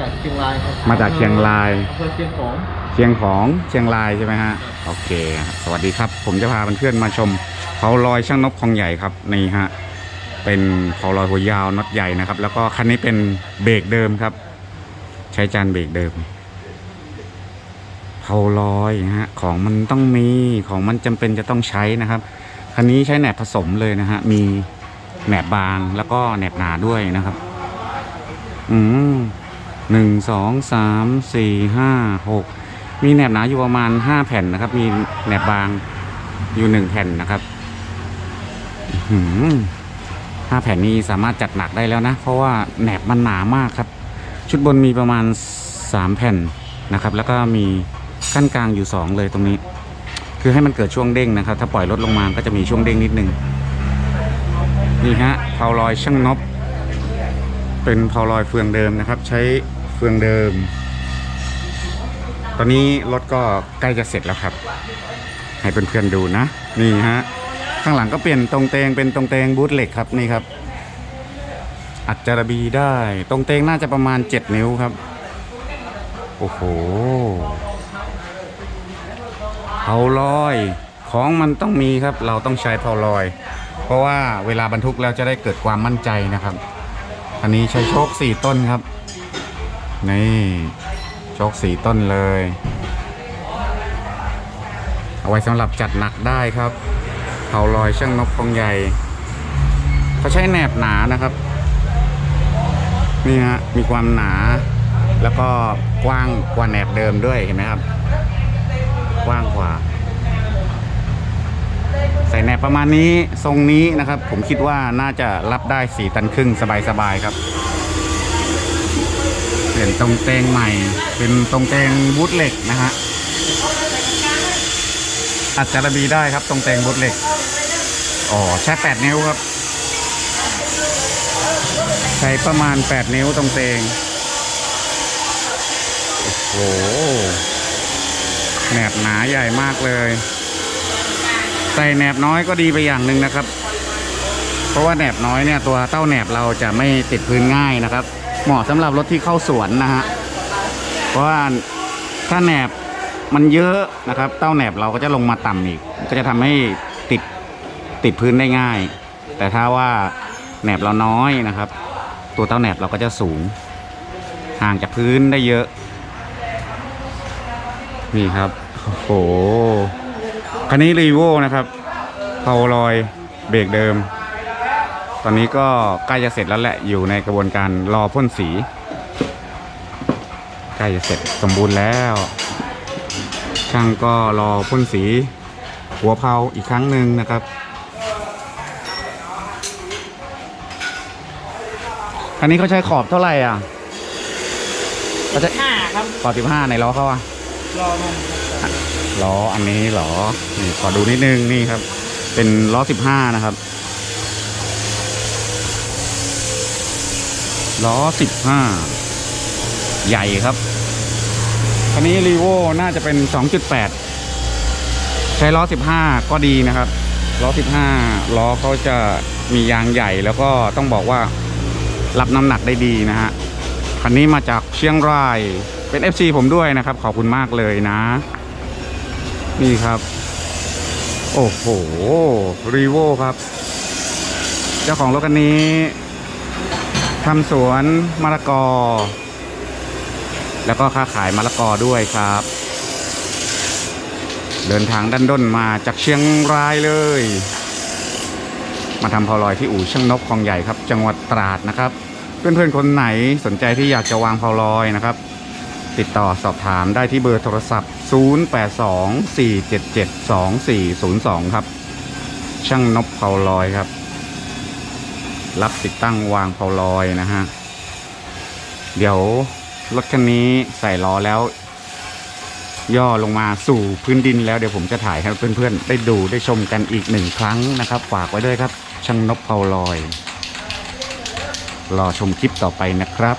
จากเชียงรายครับมาจากเชียงราย อำเภอเชียงของ เชียงของเชียงรายใช่ไหมฮะโอเคสวัสดีครับ ผมจะพาเพื่อนๆมาชมเผาลอยช่างนบคลองใหญ่ครับนี่ฮะเป็นเผาลอยหัวยาวน็อตใหญ่นะครับ แล้วก็คันนี้เป็นเบรกเดิมครับ ใช้จานเบรกเดิมเผาลอยนะฮะของมันต้องมีของมันจำเป็นจะต้องใช้นะครับคันนี้ใช้แหนบผสมเลยนะฮะมีแหนบบางแล้วก็แหนบหนาด้วยนะครับ อืม หนึ่งสองสามสี่ห้าหกมีแหนบหนาอยู่ประมาณห้าแผ่นนะครับ มีแหนบบางอยู่หนึ่งแผ่นนะครับห้าแผ่นนี้สามารถจัดหนักได้แล้วนะ เพราะว่าแหนบมันหนามากครับ ชุดบนมีประมาณสามแผ่นนะครับ แล้วก็มีกั้นกลางอยู่สองเลยตรงนี้ คือให้มันเกิดช่วงเด้งนะครับ ถ้าปล่อยลดลงมาก็จะมีช่วงเด้งนิดนึงนี่ฮะเผาลอยช่างนบเป็นเผาลอยเฟืองเดิมนะครับ ใช้ ฟืองเดิม ตอนนี้รถก็ใกล้จะเสร็จแล้วครับ ให้เพื่อนๆดูนะ นี่ฮะ ข้างหลังก็เปลี่ยนตรงเตงเป็นตรงเตงบูทเหล็กครับนี่ครับ อัดจารบีได้ ตรงเตงน่าจะประมาณ 7 นิ้วครับ โอ้โหเผาลอยของมันต้องมีครับ เราต้องใช้เผาลอย เพราะว่าเวลาบรรทุกแล้วจะได้เกิดความมั่นใจนะครับ อันนี้ใช้โชคสี่ต้นครับ นี่โชคสีต้นเลย เอาไว้สำหรับจัดหนักได้ครับเผาลอยช่างนกพองใหญ่เขาใช้แหนบหนานะครับ นี่ฮะมีความหนา แล้วก็กว้างกว่าแหนบเดิมด้วยเห็นไหมครับ กว้างกว่า ใส่แหนบประมาณนี้ทรงนี้นะครับ ผมคิดว่าน่าจะรับได้สี่ตันครึ่งสบายๆครับ เปลี่ยนตรงเตงใหม่ เป็นตรงเตงบูทเหล็กนะฮะอัดจารบีได้ครับตรงเตงบูทเหล็กอ๋อใช้แปดนิ้วครับ ใช้ประมาณแปดนิ้วตรงเตงโอ้โหแหนบหนาใหญ่มากเลย ใส่แหนบน้อยก็ดีไปอย่างหนึ่งนะครับ เพราะว่าแหนบน้อยเนี่ยตัวเต้าแหนบเราจะไม่ติดพื้นง่ายนะครับ เหมาะสำหรับรถที่เข้าสวนนะฮะเพราะว่าถ้าแหนบมันเยอะนะครับ เต้าแหนบเราก็จะลงมาต่ำอีก ก็จะทำให้ติดติดพื้นได้ง่าย แต่ถ้าว่าแหนบเราน้อยนะครับ ตัวเต้าแหนบเราก็จะสูง ห่างจากพื้นได้เยอะ นี่ครับโอ้โหคันนี้รีโวนะครับเผาลอยเบรกเดิม ตอนนี้ก็ใกล้จะเสร็จแล้วแหละอยู่ในกระบวนการรอพ่นสี ใกล้จะเสร็จสมบูรณ์แล้ว ช่างก็รอพ่นสี หัวเพาอีกครั้งหนึ่งนะครับคันนี้เขาใช้ขอบเท่าไหร่อะเขาใช้ห้าครับขอบสิบห้าในล้อเขาอะรอมันล้ออันนี้เหรอนี่ขอดูนิดนึงนี่ครับ เป็นล้อสิบห้านะครับ ล้อสิบห้าใหญ่ครับคันนี้รีโวน่าจะเป็นสองจุดแปดใช้ล้อสิบห้าก็ดีนะครับ ล้อสิบห้าล้อเขาจะมียางใหญ่แล้วก็ต้องบอกว่ารับน้ำหนักได้ดีนะฮะ คันนี้มาจากเชียงราย เป็น FC ผมด้วยนะครับ ขอบคุณมากเลยนะ นี่ครับ โอ้โหรีโวครับ เจ้าของรถคันนี้ ทำสวนมะละกอ แล้วก็ค้าขายมะละกอด้วยครับ เดินทางดันด้นมาจากเชียงรายเลย มาทำพอลอยที่อู่ช่างนกคลองใหญ่ครับ จังหวัดตราดนะครับ เพื่อนๆคนไหนสนใจที่อยากจะวางพอลอยนะครับ ติดต่อสอบถามได้ที่เบอร์โทรศัพท์ 0824772402 ครับ ช่างนบเผาลอยครับ รับติดตั้งวางเผาลอยนะฮะ เดี๋ยวรถคันนี้ใส่ล้อแล้ว ย่อลงมาสู่พื้นดินแล้วเดี๋ยวผมจะถ่ายให้เพื่อนๆ ได้ดูได้ชมกันอีกหนึ่งครั้งนะครับ ฝากไว้ด้วยครับช่างนบเผาลอย รอชมคลิปต่อไปนะครับ